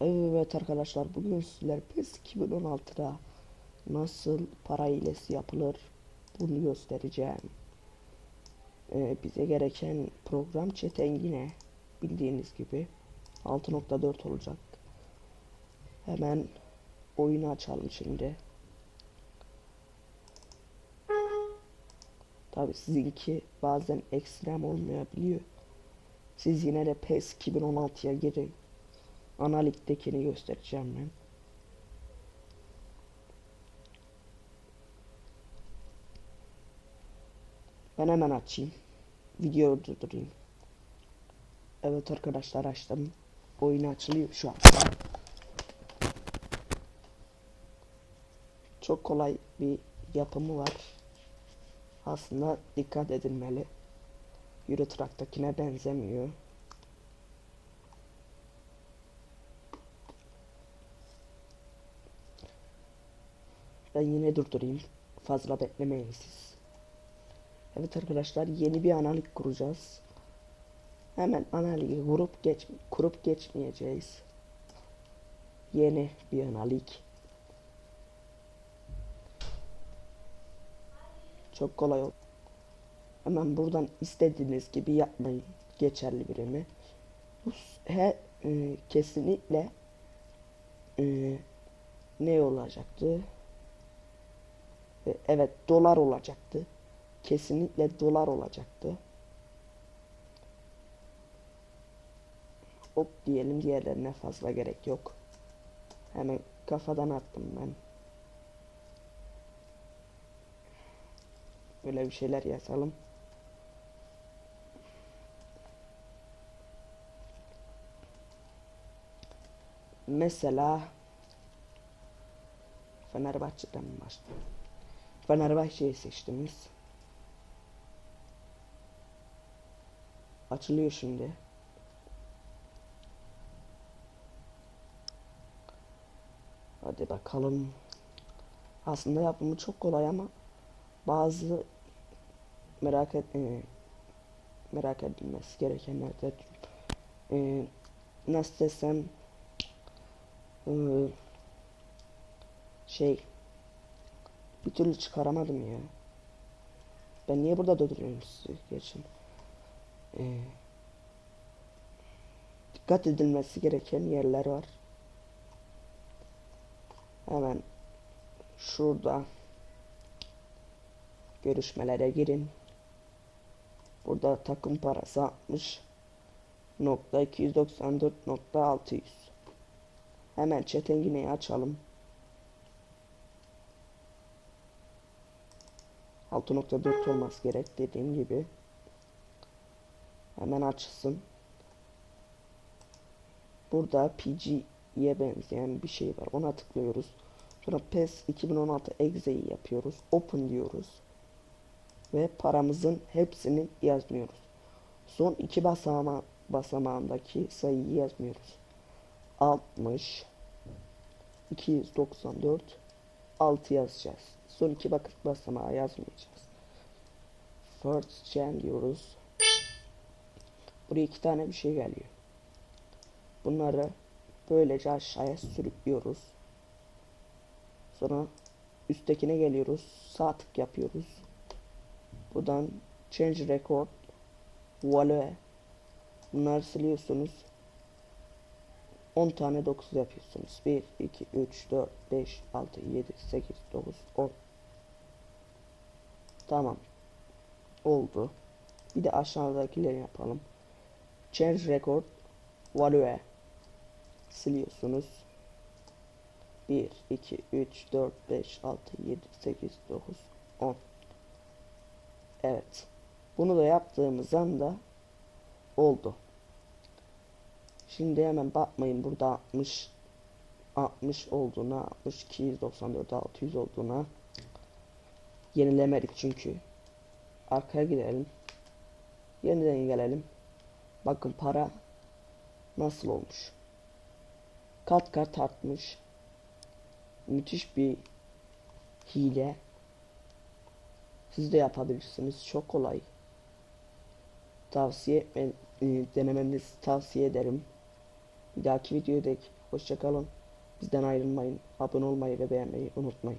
Evet arkadaşlar bugün sizler PES 2016'da nasıl para hilesi yapılır bunu göstereceğim. Ee, bize gereken program çeten yine bildiğiniz gibi 6.4 olacak. Hemen oyunu açalım şimdi. Tabi sizinki bazen ekstrem olmayabiliyor. Siz yine de PES 2016'ya girin. Ana ligdekini göstereceğim ben. Ben hemen açayım. Videoyu durdurayım. Evet arkadaşlar açtım. Oyun açılıyor şu an. Çok kolay bir yapımı var. Aslında dikkat edilmeli. Euro benzemiyor. Ben yine durdurayım. Fazla beklemeyin siz. Evet arkadaşlar yeni bir analik kuracağız. Hemen analiği kurup geç kurup geçmeyeceğiz. Yeni bir analik. Çok kolay oldu. Hemen buradan istediğiniz gibi yapmayın. Geçerli birimi. Bu he, e, kesinlikle e, ne olacaktı? Evet dolar olacaktı. Kesinlikle dolar olacaktı. Hop diyelim diğerlerine fazla gerek yok. Hemen kafadan attım ben. Böyle bir şeyler yazalım. Mesela Fenerbahçe'den başlayalım. Fenerbahçe'yi seçtiniz. Açılıyor şimdi. Hadi bakalım. Aslında yapımı çok kolay ama bazı merak et e, merak edilmesi gerekenler de e, nasıl desem e, şey bir türlü çıkaramadım ya. Ben niye burada durduruyorum sizi geçin. Ee, dikkat edilmesi gereken yerler var. Hemen şurada görüşmelere girin. Burada takım parası 60 nokta 294 nokta 600. Hemen çetengineyi açalım. 6.4 olması gerek dediğim gibi. Hemen açılsın. Burada PG'ye benzeyen bir şey var. Ona tıklıyoruz. Sonra PES 2016 Exe'yi yapıyoruz. Open diyoruz. Ve paramızın hepsini yazmıyoruz. Son iki basama basamağındaki sayıyı yazmıyoruz. 60 294 6 yazacağız. Son iki bakıp basamağı yazmayacağız. First gen diyoruz. Buraya iki tane bir şey geliyor. Bunları böylece aşağıya sürüklüyoruz. Sonra üsttekine geliyoruz. Sağ tık yapıyoruz. Buradan change record value bunları siliyorsunuz. 10 tane 9 yapıyorsunuz. 1, 2, 3, 4, 5, 6, 7, 8, 9, 10. Tamam. Oldu. Bir de aşağıdakileri yapalım. Change record value siliyorsunuz. 1, 2, 3, 4, 5, 6, 7, 8, 9, 10. Evet. Bunu da yaptığımız anda oldu. Şimdi hemen bakmayın burada 60 60 olduğuna 62 194 600 olduğuna. Yenilemedik çünkü. Arkaya gidelim. Yeniden gelelim. Bakın para nasıl olmuş. Kat kat artmış. Müthiş bir hile. Siz de yapabilirsiniz. Çok kolay. Tavsiye etme, e, denemenizi tavsiye ederim Bir dahaki videoya dek hoşçakalın. Bizden ayrılmayın. Abone olmayı ve beğenmeyi unutmayın.